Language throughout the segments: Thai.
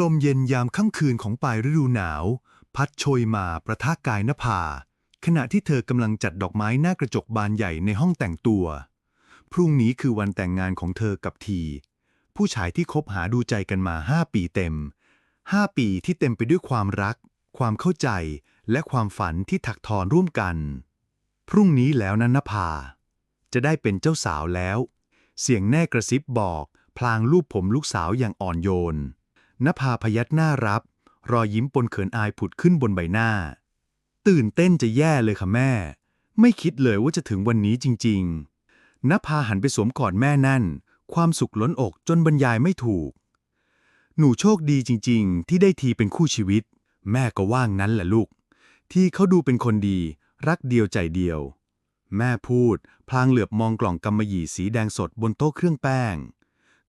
ลมเย็นยามค่ำคืนของปลายฤดูหนาว พัดโชยมาประทะกายนภา ขณะที่เธอกำลังจัดดอกไม้หน้ากระจกบานใหญ่ในห้องแต่งตัว พรุ่งนี้คือวันแต่งงานของเธอกับที ผู้ชายที่คบหาดูใจกันมาห้าปีเต็มห้าปีที่เต็มไปด้วยความรัก ความเข้าใจ และความฝันที่ถักทอนร่วมกัน พรุ่งนี้แล้วนันนภา จะได้เป็นเจ้าสาวแล้ว เสียงแน่กระซิบบอก พลางลูบผมลูกสาวอย่างอ่อนโยน นภาพยักหน้ารับ รอยยิ้มปนเขินอายผุดขึ้นบนใบหน้า ตื่นเต้นจะแย่เลยค่ะแม่ ไม่คิดเลยว่าจะถึงวันนี้จริง ๆนภาหันไปสวมกอดแม่นั่น ความสุขล้นอกจนบรรยายไม่ถูก หนูโชคดีจริง ๆ ที่ได้ทีเป็นคู่ชีวิต แม่ก็ว่างนั้นแหละลูก ที่เขาดูเป็นคนดี รักเดียวใจเดียว แม่พูด พลางเหลือบมองกล่องกำมะหยี่สีแดงสดบนโต๊ะเครื่องแป้ง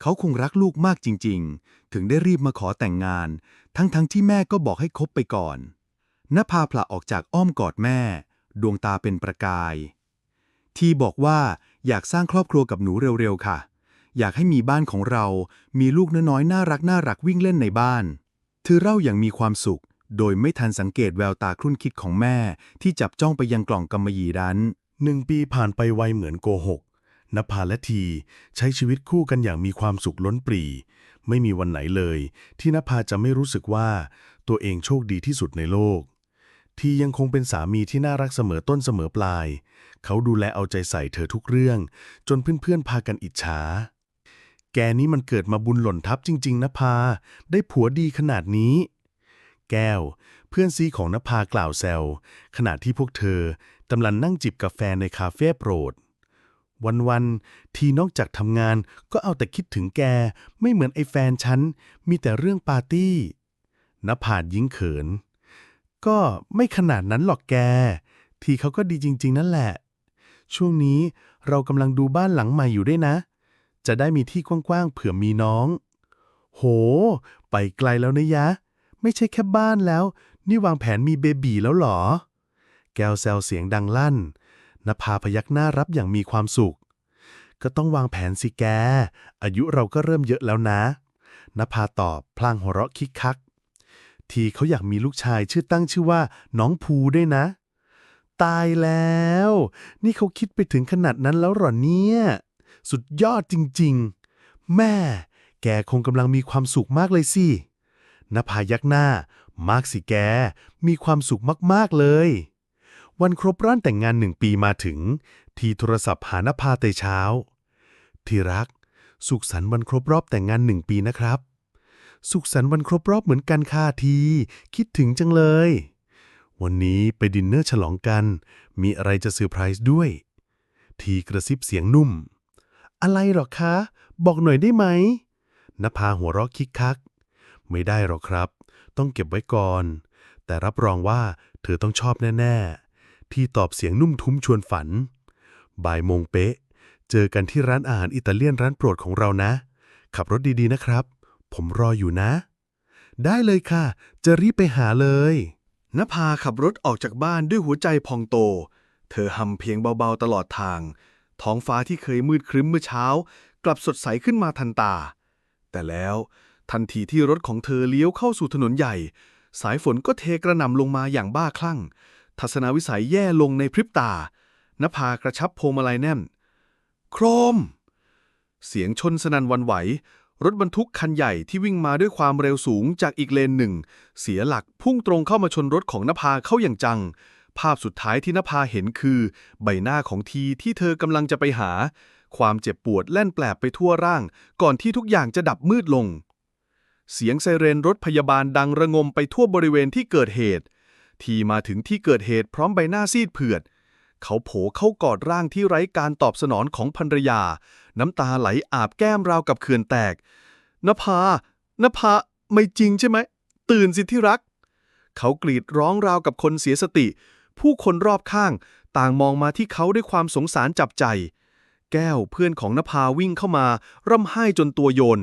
เขาคงรักลูกมากจริง ๆ ถึงได้รีบมาขอแต่งงาน ทั้งๆทที่แม่ก็บอกให้คบไปก่อนนภาผละออกจากอ้อมกอดแม่ ดวงตาเป็นประกาย ทีบอกว่าอยากสร้างครอบครัวกับหนูเร็วๆค่ะ อยากให้มีบ้านของเรา มีลูกน้อยๆน่ารักน่ารักวิ่งเล่นในบ้าน เธอเล่าอย่างมีความสุข โดยไม่ทันสังเกตแววตาครุ่นคิดของแม่ ที่จับจ้องไปยังกล่องกำมะหยี่นั้นหนึ่งปีผ่านไปไวเหมือนโกหก นภาและทีใช้ชีวิตคู่กันอย่างมีความสุขล้นปรี ไม่มีวันไหนเลย ที่นภาจะไม่รู้สึกว่าตัวเองโชคดีที่สุดในโลก ทียังคงเป็นสามีที่น่ารักเสมอต้นเสมอปลาย เขาดูแลเอาใจใส่เธอทุกเรื่อง จนเพื่อนๆพากันอิจฉา แกนี้มันเกิดมาบุญหล่นทับจริง ๆนภา ได้ผัวดีขนาดนี้ แก้ว เพื่อนซีของนภากล่าวแซวขณะที่พวกเธอกำลังนั่งจิบกาแฟในคาเฟ่โปรด วันๆ ทีนอกจากทำงานก็เอาแต่คิดถึงแก ไม่เหมือนไอ้แฟนฉัน มีแต่เรื่องปาร์ตี้นภายิ้งเขิน ก็ไม่ขนาดนั้นหรอกแก ทีเขาก็ดีจริง ๆ นั่นแหละ ช่วงนี้เรากำลังดูบ้านหลังใหม่อยู่ด้วยนะ จะได้มีที่กว้าง ๆ เผื่อมีน้อง โห ไปไกลแล้วนะยะ ไม่ใช่แค่บ้านแล้ว นี่วางแผนมีเบบีแล้วหรอ แก้วแซวเสียงดังลั่น นภาพยักหน้ารับอย่างมีความสุข ก็ต้องวางแผนสิแก อายุเราก็เริ่มเยอะแล้วนะนภาตอบพลางหัวเราะคิกคัก ทีเขาอยากมีลูกชายชื่อตั้งชื่อว่า น้องภูด้วยนะ ตายแล้ว นี่เขาคิดไปถึงขนาดนั้นแล้วหรอเนี่ย สุดยอดจริงๆ แม่ แกคงกำลังมีความสุขมากเลยสินภายักหน้ามากสิแก มีความสุขมากๆเลย วันครบร้านแต่งงานหนึ่งปีมาถึง ทีโทรศัพท์หานภาแต่เช้า ที่รัก สุขสันต์วันครบรอบแต่งงานหนึ่งปีนะครับ สุขสันต์วันครบรอบเหมือนกันค่ะที คิดถึงจังเลย วันนี้ไปดินเนอร์ฉลองกัน มีอะไรจะเซอร์ไพรส์ด้วย ทีกระซิบเสียงนุ่ม อะไรหรอคะ บอกหน่อยได้ไหมนภาหัวเราะคิกคัก ไม่ได้หรอกครับ ต้องเก็บไว้ก่อน แต่รับรองว่าเธอต้องชอบแน่ ๆ ที่ตอบเสียงนุ่มทุ้มชวนฝัน บ่ายโมงเป๊ะ เจอกันที่ร้านอาหารอิตาเลียนร้านโปรดของเรานะ ขับรถดีๆนะครับ ผมรออยู่นะ ได้เลยค่ะ จะรีบไปหาเลยนภาขับรถออกจากบ้านด้วยหัวใจพองโต เธอหำเพียงเบาๆตลอดทาง ท้องฟ้าที่เคยมืดครึ้มเมื่อเช้า กลับสดใสขึ้นมาทันตา แต่แล้วทันทีที่รถของเธอเลี้ยวเข้าสู่ถนนใหญ่ สายฝนก็เทกระหน่ำลงมาอย่างบ้าคลั่ง ทัศนวิสัยแย่ลงในพริบตานภากระชับพวงมาลัยแน่น โครม เสียงชนสนันวันไหว รถบรรทุกคันใหญ่ที่วิ่งมาด้วยความเร็วสูงจากอีกเลนหนึ่ง เสียหลักพุ่งตรงเข้ามาชนรถของนภาเข้าอย่างจัง ภาพสุดท้ายที่นภาเห็นคือ ใบหน้าของทีที่เธอกำลังจะไปหา ความเจ็บปวดแล่นแปลบไปทั่วร่าง ก่อนที่ทุกอย่างจะดับมืดลง เสียงไซเรนรถพยาบาลดังระงมไปทั่วบริเวณที่เกิดเหตุ ที่มาถึงที่เกิดเหตุพร้อมใบหน้าซีดเผือด เขาโผเข้ากอดร่างที่ไร้การตอบสนองของภรรยา น้ำตาไหลอาบแก้มราวกับเขื่อนแตกนภานภาไม่จริงใช่ไหม ตื่นสิที่รัก เขากรีดร้องราวกับคนเสียสติ ผู้คนรอบข้างต่างมองมาที่เขาด้วยความสงสารจับใจ แก้วเพื่อนของนภาวิ่งเข้ามา ร่ำไห้จนตัวโยน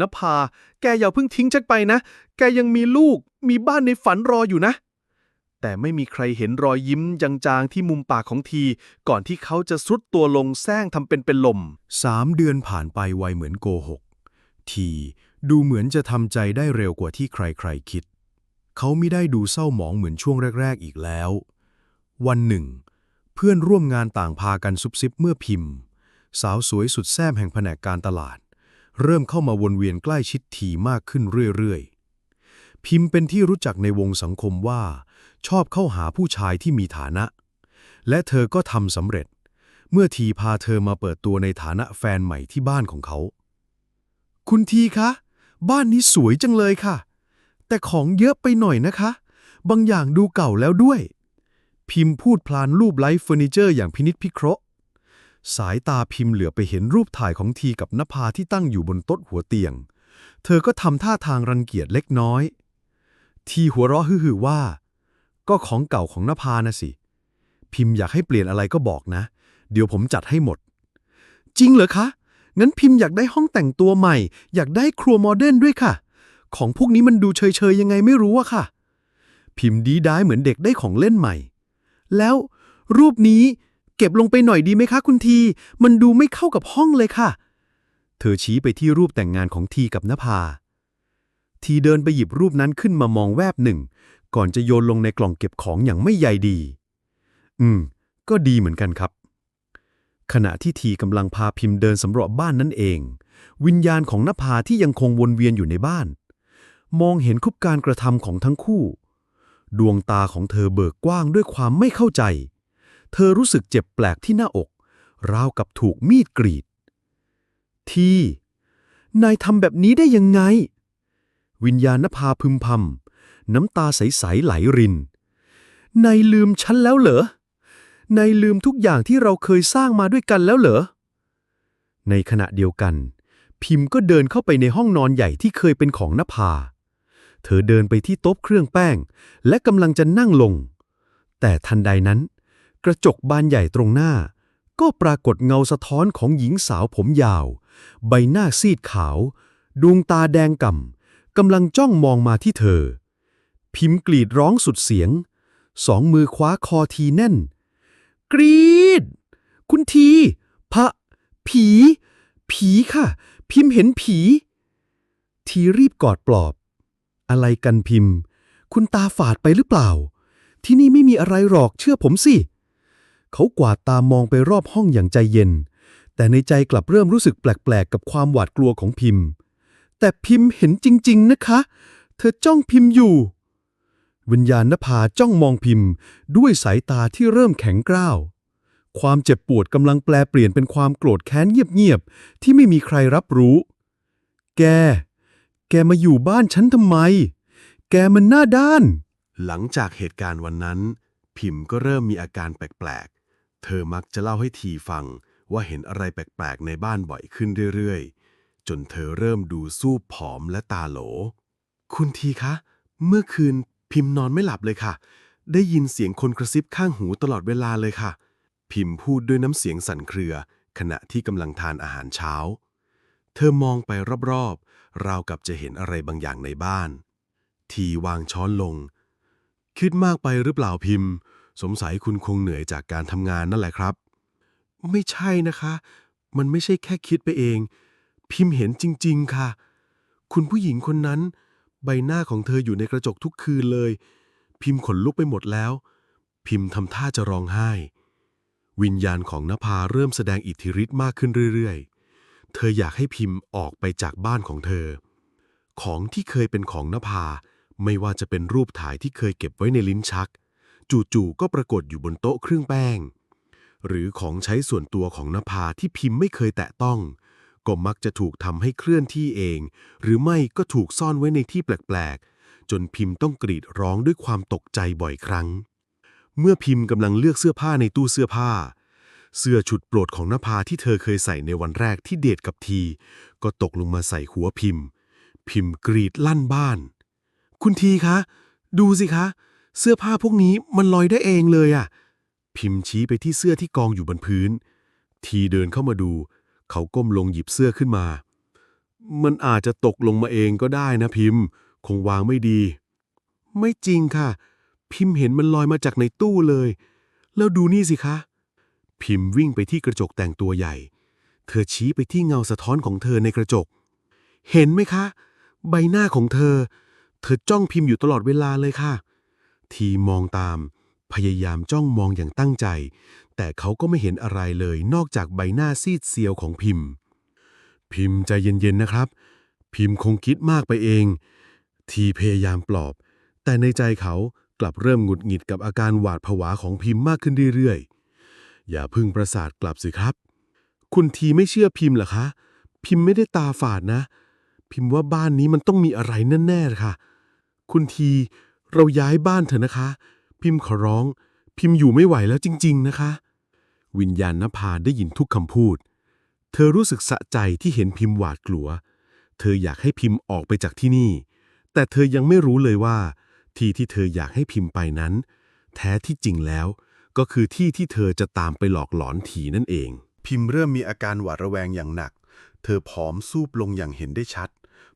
นภา แกอย่าเพิ่งทิ้งฉันไปนะ แกยังมีลูก มีบ้านในฝันรออยู่นะ แต่ไม่มีใครเห็นรอยยิ้มจางๆที่มุมปากของที ก่อนที่เขาจะสุดตัวลงแซงทำเป็นเป็นลมสามเดือนผ่านไปไวเหมือนโกหก ทีดูเหมือนจะทำใจได้เร็วกว่าที่ใครๆคิด เขาไม่ได้ดูเศร้าหมองเหมือนช่วงแรก ๆ อีกแล้ว วันหนึ่ง เพื่อนร่วมงานต่างพากันซุบซิบเมื่อพิมพ์ สาวสวยสุดแซ่บแห่งแผนกการตลาด เริ่มเข้ามาวนเวียนใกล้ชิดถี่มากขึ้นเรื่อยๆ พิมพ์เป็นที่รู้จักในวงสังคมว่า ชอบเข้าหาผู้ชายที่มีฐานะ และเธอก็ทำสำเร็จ เมื่อทีพาเธอมาเปิดตัวในฐานะแฟนใหม่ที่บ้านของเขา คุณทีคะ บ้านนี้สวยจังเลยค่ะ แต่ของเยอะไปหน่อยนะคะ บางอย่างดูเก่าแล้วด้วย พิมพ์พูดพลานรูปไลฟ์เฟอร์นิเจอร์อย่างพินิษพิเคราะห์ สายตาพิมพ์เหลือไปเห็นรูปถ่ายของทีกับนภาที่ตั้งอยู่บนโต๊ะหัวเตียง เธอก็ทำท่าทางรังเกียจเล็กน้อย ทีหัวเราะฮือๆว่า ก็ของเก่าของนภานะสิ พิมพ์อยากให้เปลี่ยนอะไรก็บอกนะ เดี๋ยวผมจัดให้หมด จริงเหรอคะ งั้นพิมพ์อยากได้ห้องแต่งตัวใหม่ อยากได้ครัวโมเดิร์นด้วยค่ะ ของพวกนี้มันดูเฉยๆยังไงไม่รู้อะค่ะ พิมพ์ดีด้เหมือนเด็กได้ของเล่นใหม่ แล้วรูปนี้เก็บลงไปหน่อยดีไหมคะ คุณที มันดูไม่เข้ากับห้องเลยค่ะ เธอชี้ไปที่รูปแต่งงานของทีกับนภา ทีเดินไปหยิบรูปนั้นขึ้นมามองแวบหนึ่ง ก่อนจะโยนลงในกล่องเก็บของอย่างไม่ใยดี อืม ก็ดีเหมือนกันครับ ขณะที่ทีกำลังพาพิมพ์เดินสำรวจบ้านนั่นเอง วิญญาณของนภาที่ยังคงวนเวียนอยู่ในบ้าน มองเห็นคุบการกระทำของทั้งคู่ ดวงตาของเธอเบิกกว้างด้วยความไม่เข้าใจ เธอรู้สึกเจ็บแปลกที่หน้าอก ราวกับถูกมีดกรีด ทีนายทำแบบนี้ได้ยังไง วิญญาณนภาพึมพำ น้ำตาใสๆไหลริน นายลืมฉันแล้วเหรอ นายลืมทุกอย่างที่เราเคยสร้างมาด้วยกันแล้วเหรอ ในขณะเดียวกัน พิมพ์ก็เดินเข้าไปในห้องนอนใหญ่ที่เคยเป็นของนภา เธอเดินไปที่โต๊ะเครื่องแป้ง และกำลังจะนั่งลง แต่ทันใดนั้น กระจกบานใหญ่ตรงหน้า ก็ปรากฏเงาสะท้อนของหญิงสาวผมยาว ใบหน้าซีดขาว ดวงตาแดงก่ำกำลังจ้องมองมาที่เธอ พิมพ์กรีดร้องสุดเสียง สองมือคว้าคอทีแน่น กรีด คุณที พระ ผี ผีค่ะ พิมพ์เห็นผี ทีรีบกอดปลอบ อะไรกันพิมพ์ คุณตาฝาดไปหรือเปล่า ที่นี่ไม่มีอะไรหรอกเชื่อผมสิ เขากวาดตามองไปรอบห้องอย่างใจเย็น แต่ในใจกลับเริ่มรู้สึกแปลกๆ กับความหวาดกลัวของพิมพ์ แต่พิมพ์เห็นจริง ๆ นะคะ เธอจ้องพิมพ์อยู่ วิญญาณนภาจ้องมองพิมพ์ ด้วยสายตาที่เริ่มแข็งกร้าว ความเจ็บปวดกำลังแปลเปลี่ยนเป็นความโกรธแค้นเงียบๆ ที่ไม่มีใครรับรู้ แก แกมาอยู่บ้านฉันทำไม แกมันหน้าด้าน หลังจากเหตุการณ์วันนั้น พิมพ์ก็เริ่มมีอาการแปลกๆ เธอมักจะเล่าให้ทีฟังว่าเห็นอะไรแปลกๆ ในบ้านบ่อยขึ้นเรื่อยๆ จนเธอเริ่มดูสู้ผอมและตาโหล คุณทีคะ เมื่อคืน พิมพ์นอนไม่หลับเลยค่ะ ได้ยินเสียงคนกระซิบข้างหูตลอดเวลาเลยค่ะ พิมพ์พูดด้วยน้ำเสียงสั่นเครือ ขณะที่กำลังทานอาหารเช้า เธอมองไปรอบๆ ราวกับจะเห็นอะไรบางอย่างในบ้าน ทีวางช้อนลง คิดมากไปหรือเปล่าพิมพ์ สงสัยคุณคงเหนื่อยจากการทำงานนั่นแหละครับ ไม่ใช่นะคะ มันไม่ใช่แค่คิดไปเอง พิมพ์เห็นจริง ๆ ค่ะ คุณผู้หญิงคนนั้น ใบหน้าของเธออยู่ในกระจกทุกคืนเลย พิมพ์ขนลุกไปหมดแล้ว พิมพ์ทำท่าจะร้องไห้ วิญญาณของนภาเริ่มแสดงอิทธิฤทธิ์มากขึ้นเรื่อยๆ เธออยากให้พิมพ์ออกไปจากบ้านของเธอ ของที่เคยเป็นของนภา ไม่ว่าจะเป็นรูปถ่ายที่เคยเก็บไว้ในลิ้นชัก จู่ๆก็ปรากฏอยู่บนโต๊ะเครื่องแป้ง หรือของใช้ส่วนตัวของนภาที่พิมพ์ไม่เคยแตะต้อง ก็มักจะถูกทำให้เคลื่อนที่เอง หรือไม่ก็ถูกซ่อนไว้ในที่แปลกๆ จนพิมพ์ต้องกรีดร้องด้วยความตกใจบ่อยครั้ง เมื่อพิมพ์กำลังเลือกเสื้อผ้าในตู้เสื้อผ้า เสื้อชุดโปรดของนภาที่เธอเคยใส่ในวันแรกที่เดทกับที ก็ตกลงมาใส่หัวพิมพ์ พิมพ์กรีดลั่นบ้าน คุณทีคะ ดูสิคะ เสื้อผ้าพวกนี้มันลอยได้เองเลยอะพิมพ์ชี้ไปที่เสื้อที่กองอยู่บนพื้น ทีเดินเข้ามาดู เขาก้มลงหยิบเสื้อขึ้นมา มันอาจจะตกลงมาเองก็ได้นะพิมพ์ คงวางไม่ดี ไม่จริงค่ะ พิมพ์เห็นมันลอยมาจากในตู้เลย แล้วดูนี่สิคะ พิมพ์วิ่งไปที่กระจกแต่งตัวใหญ่ เธอชี้ไปที่เงาสะท้อนของเธอในกระจก เห็นไหมคะ ใบหน้าของเธอ เธอจ้องพิมพ์อยู่ตลอดเวลาเลยค่ะ ทีมองตาม พยายามจ้องมองอย่างตั้งใจ แต่เขาก็ไม่เห็นอะไรเลยนอกจากใบหน้าซีดเซียวของพิมพ์ พิมพ์ใจเย็นๆนะครับ พิมพ์คงคิดมากไปเอง ทีพยายามปลอบ แต่ในใจเขากลับเริ่มหงุดหงิดกับอาการหวาดผวาของพิมพ์มากขึ้นเรื่อยๆ อย่าพึ่งประสาทกลับสิครับ คุณทีไม่เชื่อพิมพ์เหรอคะ พิมพ์ไม่ได้ตาฝาดนะ พิมพ์ว่าบ้านนี้มันต้องมีอะไรแน่ๆค่ะ คุณทีเราย้ายบ้านเถอะนะคะ พิมพ์ขอร้อง พิมพ์อยู่ไม่ไหวแล้วจริง ๆ นะคะ วิญญาณนภาได้ยินทุกคำพูด เธอรู้สึกสะใจที่เห็นพิมพ์หวาดกลัว เธออยากให้พิมพ์ออกไปจากที่นี่ แต่เธอยังไม่รู้เลยว่า ที่ที่เธออยากให้พิมพ์ไปนั้น แท้ที่จริงแล้วก็คือที่ที่เธอจะตามไปหลอกหลอนทีนั่นเอง พิมพ์เริ่มมีอาการหวาดระแวงอย่างหนัก เธอผอมซูบลงอย่างเห็นได้ชัด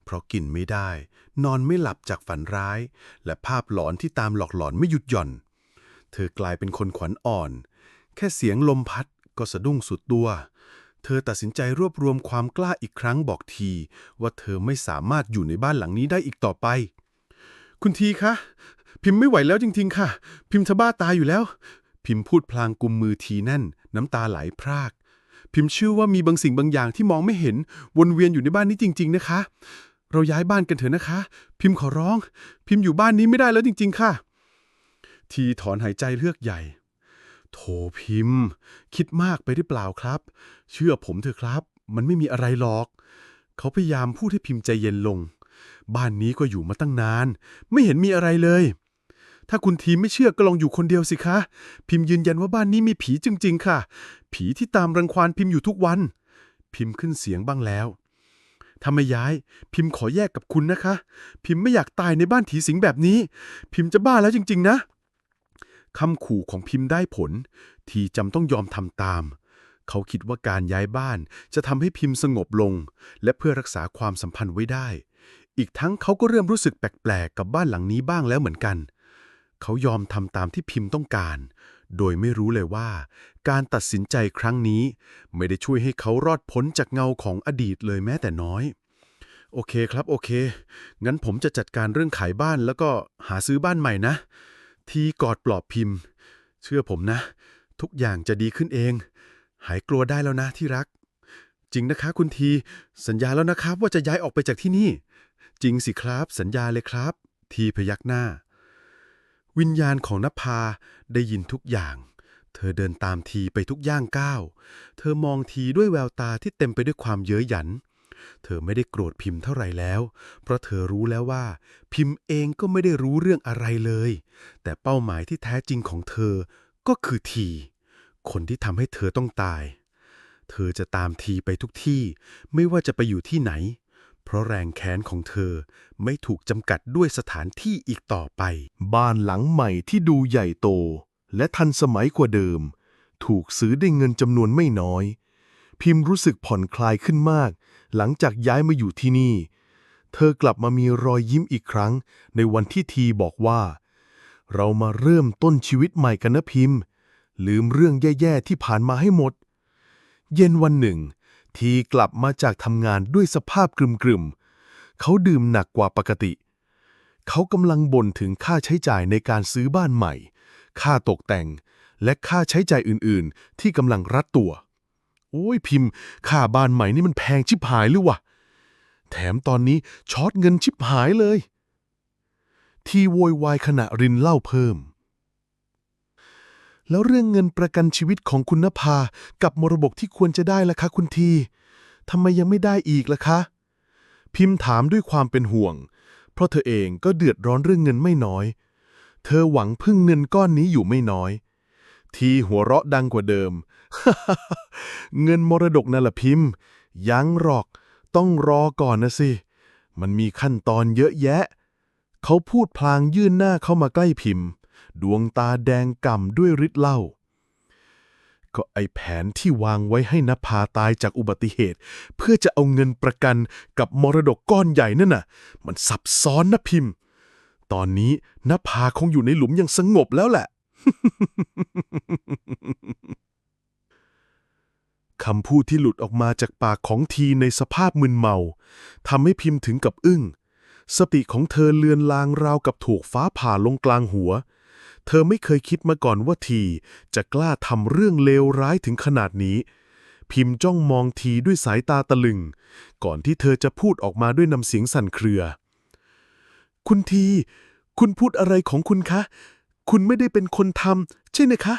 เพราะกินไม่ได้ นอนไม่หลับจากฝันร้าย และภาพหลอนที่ตามหลอกหลอนไม่หยุดหย่อน เธอกลายเป็นคนขวัญอ่อน แค่เสียงลมพัดก็สะดุ้งสุดตัว เธอตัดสินใจรวบรวมความกล้าอีกครั้งบอกที ว่าเธอไม่สามารถอยู่ในบ้านหลังนี้ได้อีกต่อไป คุณทีคะ พิมพ์ไม่ไหวแล้วจริงๆค่ะ พิมพ์จะบ้าตายอยู่แล้ว พิมพ์พูดพลางกุมมือทีแน่น น้ำตาไหลพรากพิมพ์เชื่อว่ามีบางสิ่งบางอย่างที่มองไม่เห็น วนเวียนอยู่ในบ้านนี้จริง ๆ นะคะ เราย้ายบ้านกันเถอะนะคะ พิมพ์ขอร้อง พิมพ์อยู่บ้านนี้ไม่ได้แล้วจริง ๆ ค่ะ ทีถอนหายใจเลือกใหญ่ โถพิมพ์ คิดมากไปหรือเปล่าครับ เชื่อผมเถอะครับ มันไม่มีอะไรหรอก เขาพยายามพูดให้พิมพ์ใจเย็นลง บ้านนี้ก็อยู่มาตั้งนาน ไม่เห็นมีอะไรเลย ถ้าคุณทีมไม่เชื่อก็ลองอยู่คนเดียวสิคะ พิมพ์ยืนยันว่าบ้านนี้มีผีจริง ๆ ค่ะ ผีที่ตามรังควานพิมพ์อยู่ทุกวัน พิมพ์ขึ้นเสียงบ้างแล้วถ้าไม่ย้าย พิมพ์ขอแยกกับคุณนะคะ พิมพ์ไม่อยากตายในบ้านผีสิงแบบนี้ พิมพ์จะบ้าแล้วจริง ๆ นะ คำขู่ของพิมพ์ได้ผล ทีจำต้องยอมทำตาม เขาคิดว่าการย้ายบ้านจะทำให้พิมพ์สงบลง และเพื่อรักษาความสัมพันธ์ไว้ได้ อีกทั้งเขาก็เริ่มรู้สึกแปลกๆ กับบ้านหลังนี้บ้างแล้วเหมือนกัน เขายอมทำตามที่พิมพ์ต้องการ โดยไม่รู้เลยว่า การตัดสินใจครั้งนี้ ไม่ได้ช่วยให้เขารอดพ้นจากเงาของอดีตเลยแม้แต่น้อยโอเคครับ โอเค งั้นผมจะจัดการเรื่องขายบ้านแล้วก็หาซื้อบ้านใหม่นะ ทีกอดปลอบพิมพ์ เชื่อผมนะ ทุกอย่างจะดีขึ้นเอง หายกลัวได้แล้วนะที่รัก จริงนะคะคุณที สัญญาแล้วนะครับว่าจะย้ายออกไปจากที่นี่ จริงสิครับ สัญญาเลยครับ ทีพยักหน้า วิญญาณของนภาได้ยินทุกอย่าง เธอเดินตามทีไปทุกย่างก้าว เธอมองทีด้วยแววตาที่เต็มไปด้วยความเย้ยหยัน เธอไม่ได้โกรธพิมพ์เท่าไหร่แล้ว เพราะเธอรู้แล้วว่า พิมพ์เองก็ไม่ได้รู้เรื่องอะไรเลย แต่เป้าหมายที่แท้จริงของเธอก็คือที คนที่ทำให้เธอต้องตาย เธอจะตามทีไปทุกที่ ไม่ว่าจะไปอยู่ที่ไหน เพราะแรงแค้นของเธอไม่ถูกจำกัดด้วยสถานที่อีกต่อไป บ้านหลังใหม่ที่ดูใหญ่โต และทันสมัยกว่าเดิม ถูกซื้อได้เงินจำนวนไม่น้อยพิมพ์รู้สึกผ่อนคลายขึ้นมาก หลังจากย้ายมาอยู่ที่นี่ เธอกลับมามีรอยยิ้มอีกครั้ง ในวันที่ทีบอกว่า เรามาเริ่มต้นชีวิตใหม่กันนะพิมพ์ ลืมเรื่องแย่ๆที่ผ่านมาให้หมด เย็นวันหนึ่ง ทีกลับมาจากทำงานด้วยสภาพกรึมๆ เขาดื่มหนักกว่าปกติ เขากำลังบ่นถึงค่าใช้จ่ายในการซื้อบ้านใหม่ ค่าตกแต่ง และค่าใช้จ่ายอื่นๆ ที่กำลังรัดตัว โอ้ยพิมพ์ ค่าบ้านใหม่นี่มันแพงชิบหายหรือวะ แถมตอนนี้ช็อตเงินชิบหายเลย ที่โวยวายขณะรินเหล่าเพิ่ม แล้วเรื่องเงินประกันชีวิตของคุณนภากับมรดกที่ควรจะได้ล่ะคะคุณทีทำไมยังไม่ได้อีกล่ะคะ พิมพ์ถามด้วยความเป็นห่วง เพราะเธอเองก็เดือดร้อนเรื่องเงินไม่น้อย เธอหวังพึ่งเงินก้อนนี้อยู่ไม่น้อย ทีหัวเราะดังกว่าเดิม เงินมรดกนั่นละพิมพ์ ยังหรอก ต้องรอก่อนนะสิ มันมีขั้นตอนเยอะแยะ เขาพูดพลางยื่นหน้าเข้ามาใกล้พิมพ์ ดวงตาแดงก่ำด้วยฤทธิ์เหล้าก็ไอแผนที่วางไว้ให้นภาตายจากอุบัติเหตุ เพื่อจะเอาเงินประกันกับมรดกก้อนใหญ่นั่นน่ะ มันซับซ้อนนะพิมพ์ ตอนนี้นภาคงอยู่ในหลุมอย่างสงบแล้วแหละ คำพูดที่หลุดออกมาจากปากของทีในสภาพมึนเมาทำให้พิมพ์ถึงกับอึ้ง สติของเธอเลือนลางราวกับถูกฟ้าผ่าลงกลางหัว เธอไม่เคยคิดมาก่อนว่าทีจะกล้าทำเรื่องเลวร้ายถึงขนาดนี้ พิมพ์จ้องมองทีด้วยสายตาตะลึง ก่อนที่เธอจะพูดออกมาด้วยน้ำเสียงสั่นเครือ คุณที คุณพูดอะไรของคุณคะ คุณไม่ได้เป็นคนทำใช่ไหมคะ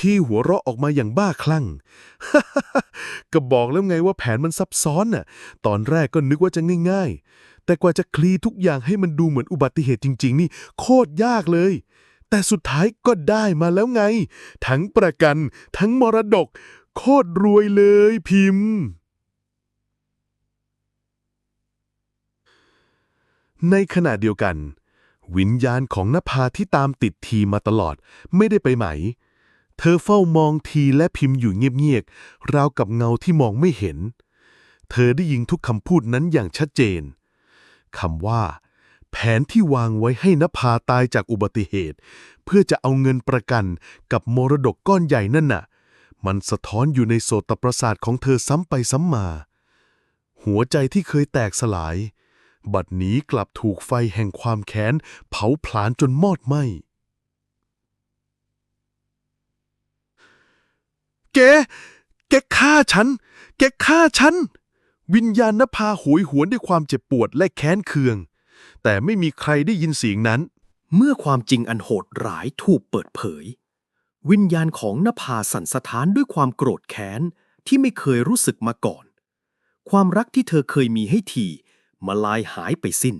ที่หัวเราะออกมาอย่างบ้าคลั่ง ก็บอกแล้วไงว่าแผนมันซับซ้อนน่ะ ตอนแรกก็นึกว่าจะง่ายๆ แต่กว่าจะคลีทุกอย่างให้มันดูเหมือนอุบัติเหตุจริง ๆ นี่โคตรยากเลย แต่สุดท้ายก็ได้มาแล้วไง ทั้งประกัน ทั้งมรดก โคตรรวยเลยพิมพ์ ในขณะเดียวกัน วิญญาณของนภาที่ตามติดทีมาตลอดไม่ได้ไปไหน เธอเฝ้ามองทีและพิมพ์อยู่เงียบๆ ราวกับเงาที่มองไม่เห็น เธอได้ยินทุกคำพูดนั้นอย่างชัดเจน คำว่า แผนที่วางไว้ให้นภาตายจากอุบัติเหตุ เพื่อจะเอาเงินประกันกับมรดกก้อนใหญ่นั่นน่ะ มันสะท้อนอยู่ในโสตประสาทของเธอซ้ำไปซ้ำมา หัวใจที่เคยแตกสลาย บัดนี้กลับถูกไฟแห่งความแค้นเผาผลาญจนมอดไหม้ แกแกฆ่าฉันแกฆ่าฉัน วิญญาณนภาโหยหวนด้วยความเจ็บปวดและแค้นเคือง แต่ไม่มีใครได้ยินเสียงนั้น เมื่อความจริงอันโหดร้ายถูกเปิดเผย วิญญาณของนภาสั่นสะท้านด้วยความโกรธแค้นที่ไม่เคยรู้สึกมาก่อน ความรักที่เธอเคยมีให้ทีมาลายหายไปสิ้น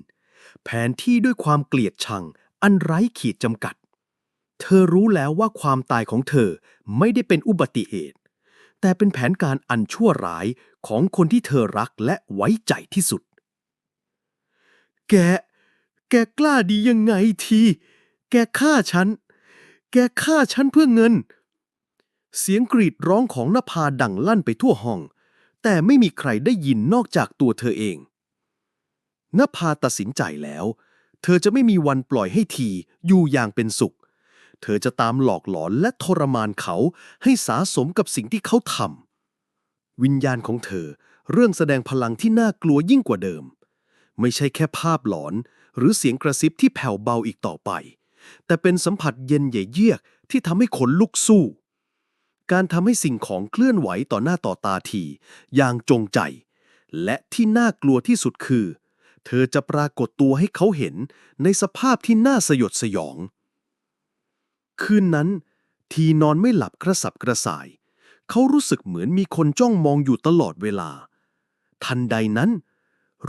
แผนที่ด้วยความเกลียดชังอันไร้ขีดจำกัด เธอรู้แล้วว่าความตายของเธอไม่ได้เป็นอุบัติเหตุ แต่เป็นแผนการอันชั่วร้ายของคนที่เธอรักและไว้ใจที่สุด แก แกกล้าดียังไงที แกฆ่าฉัน แกฆ่าฉันเพื่อเงิน เสียงกรีดร้องของนภาดังลั่นไปทั่วห้อง แต่ไม่มีใครได้ยินนอกจากตัวเธอเองนภาตัดสินใจแล้ว เธอจะไม่มีวันปล่อยให้ทีอยู่อย่างเป็นสุข เธอจะตามหลอกหลอนและทรมานเขาให้สาสมกับสิ่งที่เขาทำวิญญาณของเธอเรื่องแสดงพลังที่น่ากลัวยิ่งกว่าเดิม ไม่ใช่แค่ภาพหลอน หรือเสียงกระซิบที่แผ่วเบาอีกต่อไป แต่เป็นสัมผัสเย็นเยือกที่ทำให้ขนลุกสู้ การทำให้สิ่งของเคลื่อนไหวต่อหน้าต่อตาที อย่างจงใจ และที่น่ากลัวที่สุดคือ เธอจะปรากฏตัวให้เขาเห็นในสภาพที่น่าสยดสยอง คืนนั้น ทีนอนไม่หลับกระสับกระส่าย เขารู้สึกเหมือนมีคนจ้องมองอยู่ตลอดเวลา ทันใดนั้น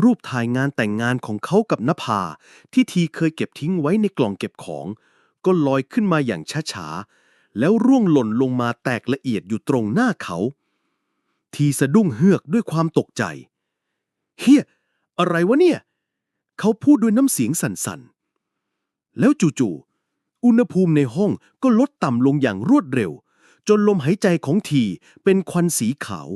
รูปถ่ายงานแต่งงานของเขากับนภาที่ทีเคยเก็บทิ้งไว้ในกล่องเก็บของ ก็ลอยขึ้นมาอย่างช้าๆ แล้วร่วงหล่นลงมาแตกละเอียดอยู่ตรงหน้าเขา ทีสะดุ้งเฮือกด้วยความตกใจ เฮียอะไรวะเนี่ย เขาพูดด้วยน้ำเสียงสั่นๆ แล้วจู่ๆ อุณหภูมิในห้องก็ลดต่ำลงอย่างรวดเร็ว จนลมหายใจของทีเป็นควันสีขาว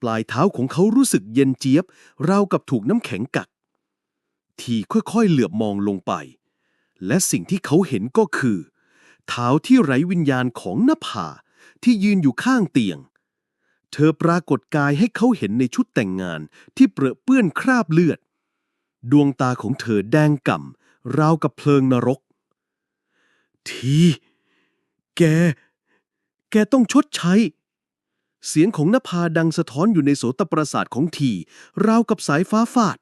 ปลายเท้าของเขารู้สึกเย็นเจี๊ยบ ราวกับถูกน้ำแข็งกัดทีค่อยๆเหลือบมองลงไป และสิ่งที่เขาเห็นก็คือ เท้าที่ไร้วิญญาณของนภาที่ยืนอยู่ข้างเตียง เธอปรากฏกายให้เขาเห็นในชุดแต่งงานที่เปรอะเปื้อนคราบเลือด ดวงตาของเธอแดงก่ำราวกับเพลิงนรก ที แก แกต้องชดใช้ เสียงของนภาดังสะท้อนอยู่ในโสตประสาทของที ราวกับสายฟ้าฟาด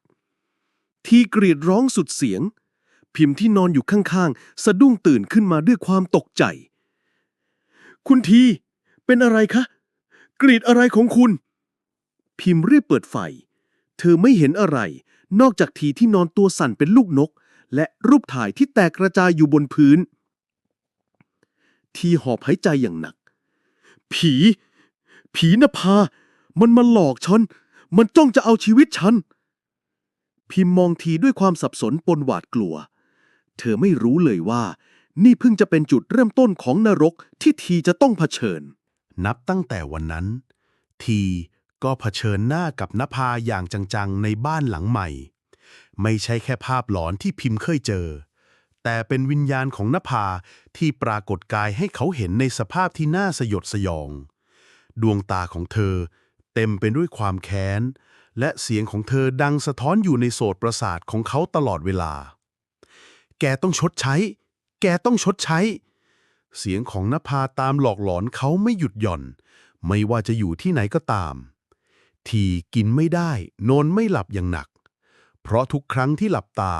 ทีกรีดร้องสุดเสียง พิมพ์ที่นอนอยู่ข้างๆ สะดุ้งตื่นขึ้นมาด้วยความตกใจ คุณที เป็นอะไรคะ กรีดอะไรของคุณ พิมพ์รีบเปิดไฟ เธอไม่เห็นอะไร นอกจากทีที่นอนตัวสั่นเป็นลูกนกและรูปถ่ายที่แตกกระจายอยู่บนพื้น ทีหอบหายใจอย่างหนัก ผี ผีนภา มันมาหลอกฉัน มันจ้องจะเอาชีวิตฉัน พิมมองทีด้วยความสับสนปนหวาดกลัว เธอไม่รู้เลยว่า นี่เพิ่งจะเป็นจุดเริ่มต้นของนรกที่ทีจะต้องเผชิญ นับตั้งแต่วันนั้น ทีก็เผชิญหน้ากับนภาอย่างจังๆในบ้านหลังใหม่ ไม่ใช่แค่ภาพหลอนที่พิมพ์เคยเจอ แต่เป็นวิญญาณของนภาที่ปรากฏกายให้เขาเห็นในสภาพที่น่าสยดสยอง ดวงตาของเธอ เต็มไปด้วยความแค้น และเสียงของเธอดังสะท้อนอยู่ในโสตประสาทของเขาตลอดเวลา แกต้องชดใช้ แกต้องชดใช้ เสียงของนภาตามหลอกหลอนเขาไม่หยุดหย่อน ไม่ว่าจะอยู่ที่ไหนก็ตาม ทีกินไม่ได้ นอนไม่หลับอย่างหนัก เพราะทุกครั้งที่หลับตา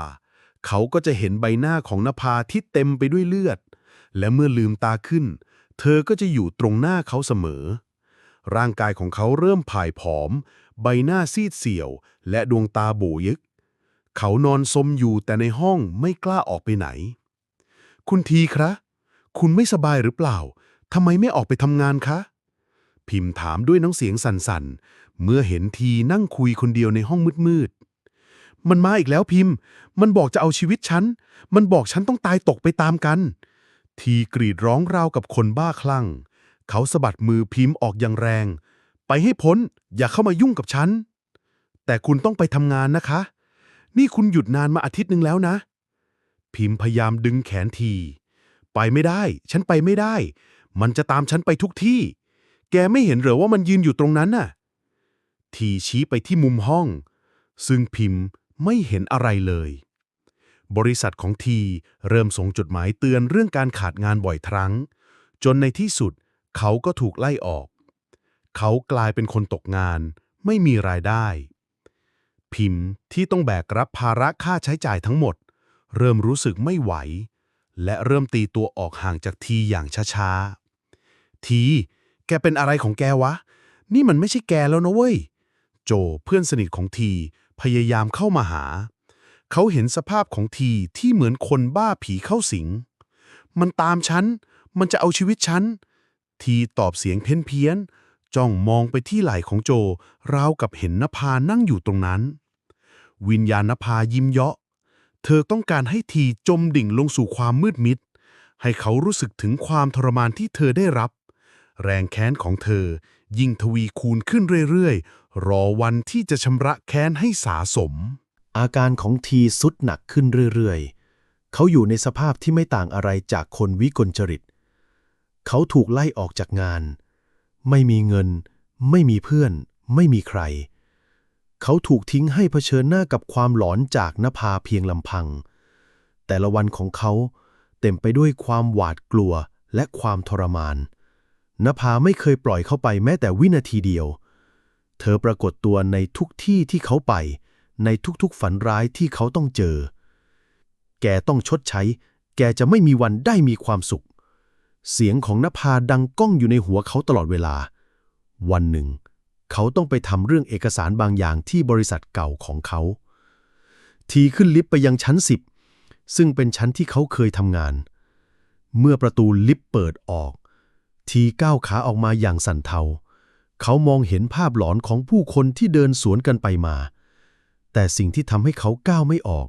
เขาก็จะเห็นใบหน้าของนภาที่เต็มไปด้วยเลือด และเมื่อลืมตาขึ้น เธอก็จะอยู่ตรงหน้าเขาเสมอ ร่างกายของเขาเริ่มผายผอม ใบหน้าซีดเสี่ยว และดวงตาโบยึก เขานอนซมอยู่แต่ในห้องไม่กล้าออกไปไหน คุณทีคะ คุณไม่สบายหรือเปล่าทำไมไม่ออกไปทำงานคะ พิมพ์ถามด้วยน้ำเสียงสั่นๆ เมื่อเห็นทีนั่งคุยคนเดียวในห้องมืดๆ มันมาอีกแล้วพิมพ์ มันบอกจะเอาชีวิตฉัน มันบอกฉันต้องตายตกไปตามกัน ทีกรีดร้องราวกับคนบ้าคลั่ง เขาสะบัดมือพิมพ์ออกอย่างแรง ไปให้พ้น อย่าเข้ามายุ่งกับฉัน แต่คุณต้องไปทำงานนะคะ นี่คุณหยุดนานมาอาทิตย์หนึ่งแล้วนะ พิมพ์พยายามดึงแขนที ไปไม่ได้ ฉันไปไม่ได้ มันจะตามฉันไปทุกที่ แกไม่เห็นเหรอว่ามันยืนอยู่ตรงนั้นน่ะ ทีชี้ไปที่มุมห้อง ซึ่งพิมพ์ ไม่เห็นอะไรเลย บริษัทของทีเริ่มส่งจดหมายเตือนเรื่องการขาดงานบ่อยครั้ง จนในที่สุดเขาก็ถูกไล่ออก เขากลายเป็นคนตกงาน ไม่มีรายได้ พิมพ์ที่ต้องแบกรับภาระค่าใช้จ่ายทั้งหมด เริ่มรู้สึกไม่ไหว และเริ่มตีตัวออกห่างจากทีอย่างช้าๆ ที แกเป็นอะไรของแกวะ นี่มันไม่ใช่แกแล้วนะเว้ย โจเพื่อนสนิทของที พยายามเข้ามาหา เขาเห็นสภาพของทีที่เหมือนคนบ้าผีเข้าสิง มันตามฉัน มันจะเอาชีวิตฉัน ทีตอบเสียงเพี้ยนเพี้ยนๆจ้องมองไปที่ไหล่ของโจราวกับเห็นนภานั่งอยู่ตรงนั้น วิญญาณนภายิ้มเยาะ เธอต้องการให้ทีจมดิ่งลงสู่ความมืดมิด ให้เขารู้สึกถึงความทรมานที่เธอได้รับ แรงแค้นของเธอยิ่งทวีคูณขึ้นเรื่อยๆ รอวันที่จะชำระแค้นให้สาสม อาการของทีสุดหนักขึ้นเรื่อยๆ เขาอยู่ในสภาพที่ไม่ต่างอะไรจากคนวิกลจริต เขาถูกไล่ออกจากงาน ไม่มีเงิน ไม่มีเพื่อน ไม่มีใคร เขาถูกทิ้งให้เผชิญหน้ากับความหลอนจากนภาเพียงลำพัง แต่ละวันของเขาเต็มไปด้วยความหวาดกลัวและความทรมานนภาไม่เคยปล่อยเขาไปแม้แต่วินาทีเดียว เธอปรากฏตัวในทุกที่ที่เขาไป ในทุกๆฝันร้ายที่เขาต้องเจอ แกต้องชดใช้ แกจะไม่มีวันได้มีความสุข เสียงของนภาดังก้องอยู่ในหัวเขาตลอดเวลา วันหนึ่ง เขาต้องไปทำเรื่องเอกสารบางอย่างที่บริษัทเก่าของเขา ทีขึ้นลิฟต์ไปยังชั้นสิบซึ่งเป็นชั้นที่เขาเคยทำงาน เมื่อประตูลิฟต์เปิดออก ทีก้าวขาออกมาอย่างสั่นเทา เขามองเห็นภาพหลอนของผู้คนที่เดินสวนกันไปมา แต่สิ่งที่ทำให้เขาก้าวไม่ออก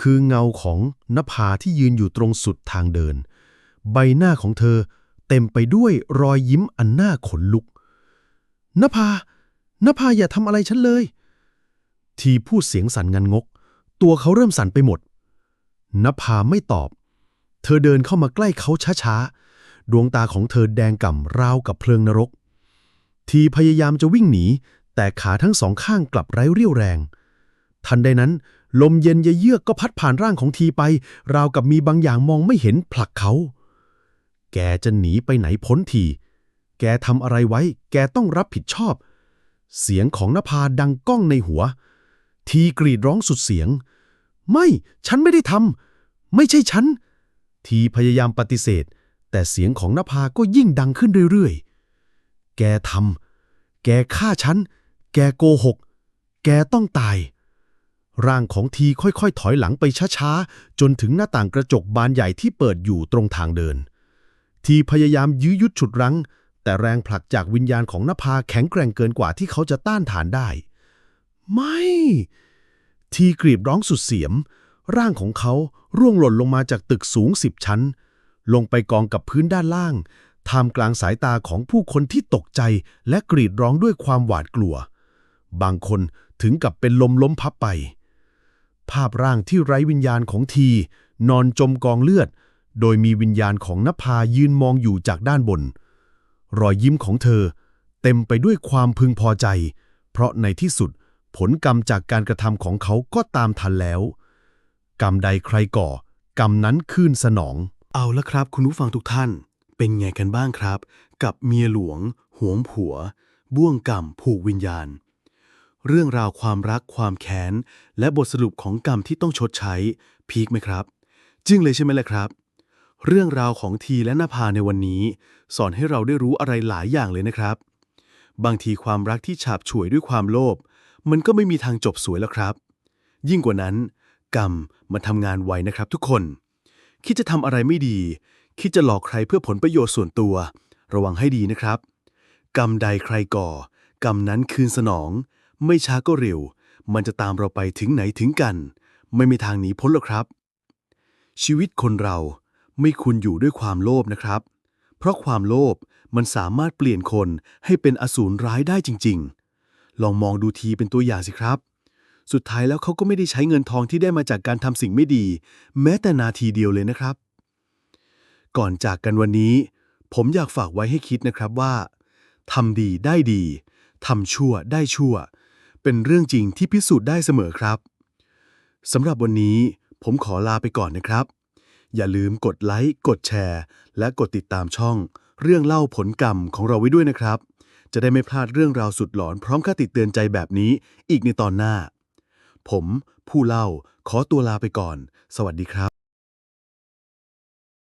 คือเงาของนภาที่ยืนอยู่ตรงสุดทางเดิน ใบหน้าของเธอเต็มไปด้วยรอยยิ้มอันน่าขนลุกนภานภาอย่าทำอะไรฉันเลย ทีพูดเสียงสั่นงันงก ตัวเขาเริ่มสั่นไปหมดนภาไม่ตอบ เธอเดินเข้ามาใกล้เขาช้าๆ ดวงตาของเธอแดงก่ำราวกับเพลิงนรก ทีพยายามจะวิ่งหนี แต่ขาทั้งสองข้างกลับไร้เรี่ยวแรง ทันใดนั้น ลมเย็นเยือกก็พัดผ่านร่างของทีไป ราวกับมีบางอย่างมองไม่เห็นผลักเขา แกจะหนีไปไหนพ้นที แกทำอะไรไว้ แกต้องรับผิดชอบ เสียงของนภาดังก้องในหัว ทีกรีดร้องสุดเสียง ไม่ ฉันไม่ได้ทำไม่ใช่ฉัน ทีพยายามปฏิเสธ แต่เสียงของนภาก็ยิ่งดังขึ้นเรื่อยๆ แกทำ แกฆ่าฉัน แกโกหก แกต้องตาย ร่างของทีค่อยๆ ถอยหลังไปช้าๆ จนถึงหน้าต่างกระจกบานใหญ่ที่เปิดอยู่ตรงทางเดิน ทีพยายามยื้อยุดฉุดรั้ง แต่แรงผลักจากวิญญาณของนภาแข็งแกร่งเกินกว่าที่เขาจะต้านทานได้ ไม่ ทีกรีดร้องสุดเสียมร่างของเขาร่วงหล่นลงมาจากตึกสูงสิบชั้น ลงไปกองกับพื้นด้านล่าง ท่ามกลางสายตาของผู้คนที่ตกใจและกรีดร้องด้วยความหวาดกลัว บางคนถึงกับเป็นลมล้มพับไป ภาพร่างที่ไร้วิญญาณของที นอนจมกองเลือด โดยมีวิญญาณของนภายืนมองอยู่จากด้านบน รอยยิ้มของเธอ เต็มไปด้วยความพึงพอใจ เพราะในที่สุดผลกรรมจากการกระทำของเขาก็ตามทันแล้ว กรรมใดใครก่อ กรรมนั้นคืนสนอง เอาละครับ คุณผู้ฟังทุกท่าน เป็นไงกันบ้างครับ กับเมียหลวง หวงผัว บ่วงกรรมผูกวิญญาณ เรื่องราวความรักความแค้น และบทสรุปของกรรมที่ต้องชดใช้ พีคไหมครับ จึงเลยใช่ไหมล่ะครับ เรื่องราวของทีและนภาในวันนี้ สอนให้เราได้รู้อะไรหลายอย่างเลยนะครับ บางทีความรักที่ฉาบฉวยด้วยความโลภมันก็ไม่มีทางจบสวยแล้วครับ ยิ่งกว่านั้น กรรมมันทำงานไวนะครับทุกคน คิดจะทำอะไรไม่ดี คิดจะหลอกใครเพื่อผลประโยชน์ส่วนตัว ระวังให้ดีนะครับ กรรมใดใครก่อ กรรมนั้นคืนสนอง ไม่ช้าก็เร็ว มันจะตามเราไปถึงไหนถึงกัน ไม่มีทางหนีพ้นหรอกครับ ชีวิตคนเราไม่ควรอยู่ด้วยความโลภนะครับ เพราะความโลภมันสามารถเปลี่ยนคนให้เป็นอสูรร้ายได้จริง ๆ ลองมองดูทีเป็นตัวอย่างสิครับ สุดท้ายแล้วเขาก็ไม่ได้ใช้เงินทองที่ได้มาจากการทำสิ่งไม่ดี แม้แต่นาทีเดียวเลยนะครับ ก่อนจากกันวันนี้ ผมอยากฝากไว้ให้คิดนะครับว่าทำดีได้ดีทำชั่วได้ชั่ว เป็นเรื่องจริงที่พิสูจน์ได้เสมอครับสำหรับวันนี้ผมขอลาไปก่อนนะครับ อย่าลืมกดไลค์ กดแชร์ และกดติดตามช่อง เรื่องเล่าผลกรรมของเราไว้ด้วยนะครับ จะได้ไม่พลาดเรื่องราวสุดหลอนพร้อมค่าติดเตือนใจแบบนี้อีกในตอนหน้า ผมผู้เล่าขอตัวลาไปก่อน สวัสดีครับ